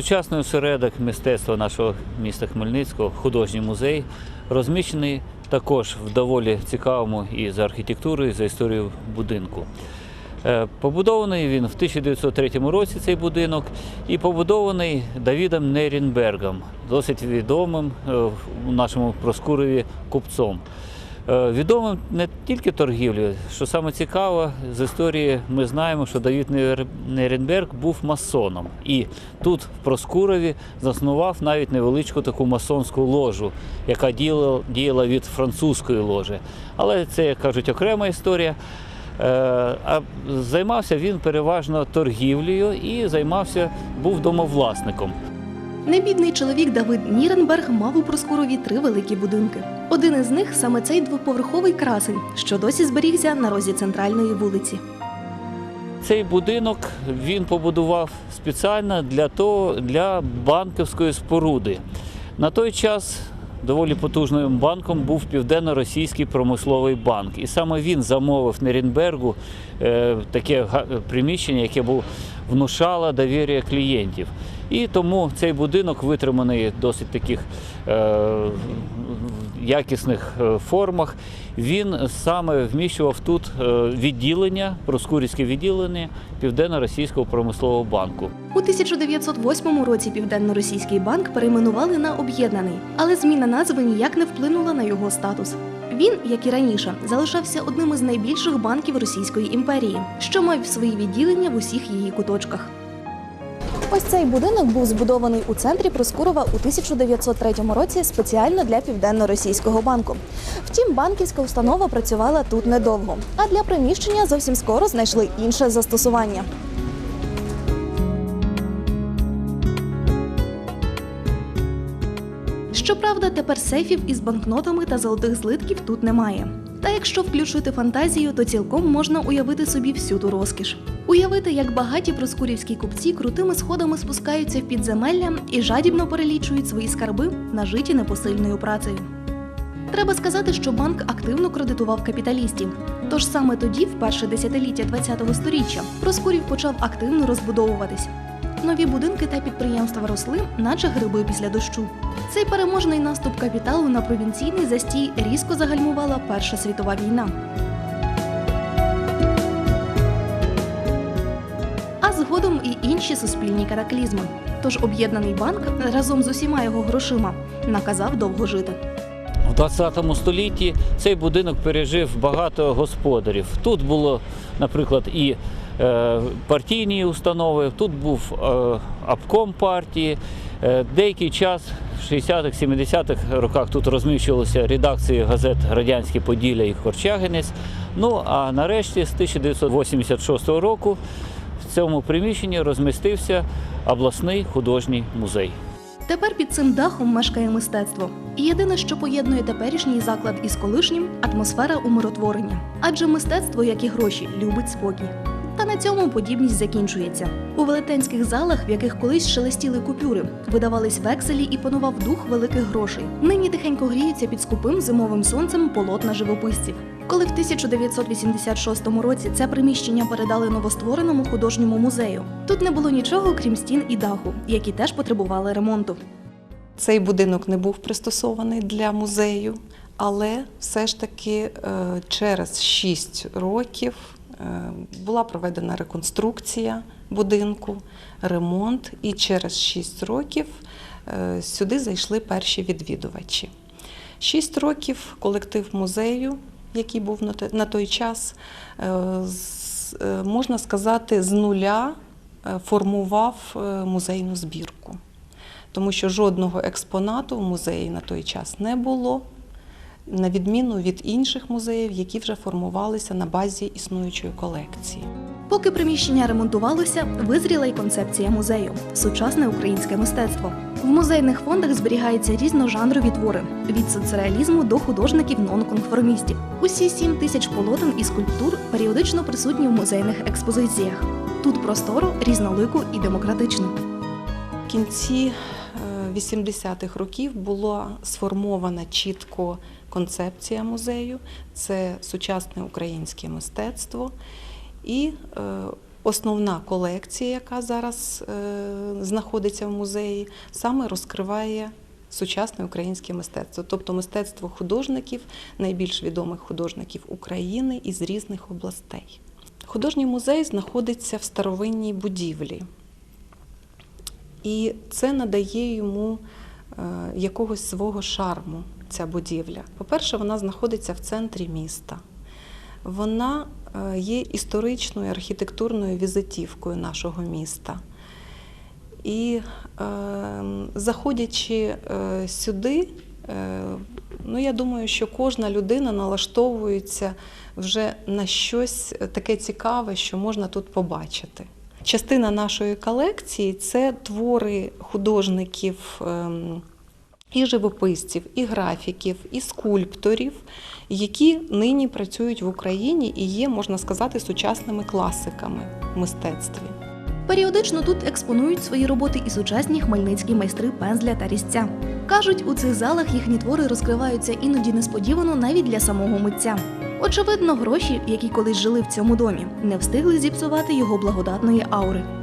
Сучасний осередок мистецтва нашого міста Хмельницького, художній музей, розміщений також в доволі цікавому і за архітектурою, і за історією будинку. Е, Побудований він в 1903 році цей будинок і побудований Давідом Нерінбергом, досить відомим е, у нашому Проскурові купцом. Е, Відомим не тільки торгівлею, що саме цікаво, з історії ми знаємо, що Давід Нер- Неренберг був масоном. І тут, в Проскурові, заснував навіть невеличку таку масонську ложу, яка діяла, діяла від французької ложі. Але це, як кажуть, окрема історія. Е, А займався він переважно торгівлею і займався, був домовласником. Небідний чоловік Давид Ніренберг мав у Проскурові три великі будинки. Один із них саме цей двоповерховий красень, що досі зберігся на розі центральної вулиці. Цей будинок він побудував спеціально для того, для банківської споруди. На той час доволі потужним банком був Південно-Російський промисловий банк. І саме він замовив Нерінбергу е, таке приміщення, яке був, внушало довір'я клієнтів. І тому цей будинок витриманий досить таких е, якісних е, формах. Він саме вміщував тут е, відділення, проскурівське відділення Південно-Російського промислового банку. У 1908 році Південно-Російський банк перейменували на об'єднаний, але зміна назви ніяк не вплинула на його статус. Він, як і раніше, залишався одним із найбільших банків Російської імперії, що мав свої відділення в усіх її куточках. Ось цей будинок був збудований у центрі Проскурова у 1903 році спеціально для південно-російського банку. Втім, банківська установа працювала тут недовго, а для приміщення зовсім скоро знайшли інше застосування. Щоправда, тепер сейфів із банкнотами та золотих злитків тут немає. Та якщо включити фантазію, то цілком можна уявити собі всю ту розкіш. Уявити, як багаті проскурівські купці крутими сходами спускаються в підземелля і жадібно перелічують свої скарби, нажиті непосильною працею. Треба сказати, що банк активно кредитував капіталістів. Тож саме тоді, в перше десятиліття ХХ століття, Проскурів почав активно розбудовуватись. Нові будинки та підприємства росли, наче гриби після дощу. Цей переможний наступ капіталу на провінційний застій різко загальмувала Перша світова війна. А згодом і інші суспільні катаклізми. Тож об'єднаний банк разом з усіма його грошима наказав довго жити. У 20 столітті цей будинок пережив багато господарів. Тут було, наприклад, і е, партійні установи, тут був е, обком партії. Е, деякий час, в 60-х, 70-х роках, тут розміщувалися редакції газет Радянське Поділля і Корчагинець. Ну а нарешті, з 1986 року, в цьому приміщенні розмістився обласний художній музей. Тепер під цим дахом мешкає мистецтво. І єдине, що поєднує теперішній заклад із колишнім атмосфера умиротворення. Адже мистецтво, як і гроші, любить спокій. Та на цьому подібність закінчується. У велетенських залах, в яких колись шелестіли купюри, видавались векселі і панував дух великих грошей. Нині тихенько гріються під скупим зимовим сонцем полотна живописців. Коли в 1986 році це приміщення передали новоствореному художньому музею, тут не було нічого крім стін і даху, які теж потребували ремонту. Цей будинок не був пристосований для музею, але все ж таки е, через 6 років е, була проведена реконструкція будинку, ремонт, і через 6 років е, сюди зайшли перші відвідувачі. 6 років колектив музею, який був на той час, е, е, можна сказати, з нуля е, формував музейну збірку тому що жодного експонату в музеї на той час не було, на відміну від інших музеїв, які вже формувалися на базі існуючої колекції. Поки приміщення ремонтувалося, визріла й концепція музею сучасне українське мистецтво. В музейних фондах зберігаються різножанрові твори від соцреалізму до художників нонконформістів. Усі сім тисяч полотен і скульптур періодично присутні в музейних експозиціях. Тут просторо, різнолико і демократично. В кінці е, 80-х років була сформована чітко концепція музею це сучасне українське мистецтво. І е, основна колекція, яка зараз е, знаходиться в музеї, саме розкриває сучасне українське мистецтво, тобто мистецтво художників, найбільш відомих художників України із різних областей. Художній музей знаходиться в старовинній будівлі, і це надає йому е, якогось свого шарму, ця будівля. По-перше, вона знаходиться в центрі міста. Вона е, є історичною архітектурною візитівкою нашого міста. І е, заходячи е, сюди, е, ну я думаю, що кожна людина налаштовується вже на щось таке цікаве, що можна тут побачити. Частина нашої колекції це твори художників. ем, і живописців, і графіків, і скульпторів, які нині працюють в Україні і є, можна сказати, сучасними класиками в мистецтві. Періодично тут експонують свої роботи і сучасні хмельницькі майстри пензля та різця. Кажуть, у цих залах їхні твори розкриваються іноді несподівано навіть для самого митця. Очевидно, гроші, які колись жили в цьому домі, не встигли зіпсувати його благодатної аури.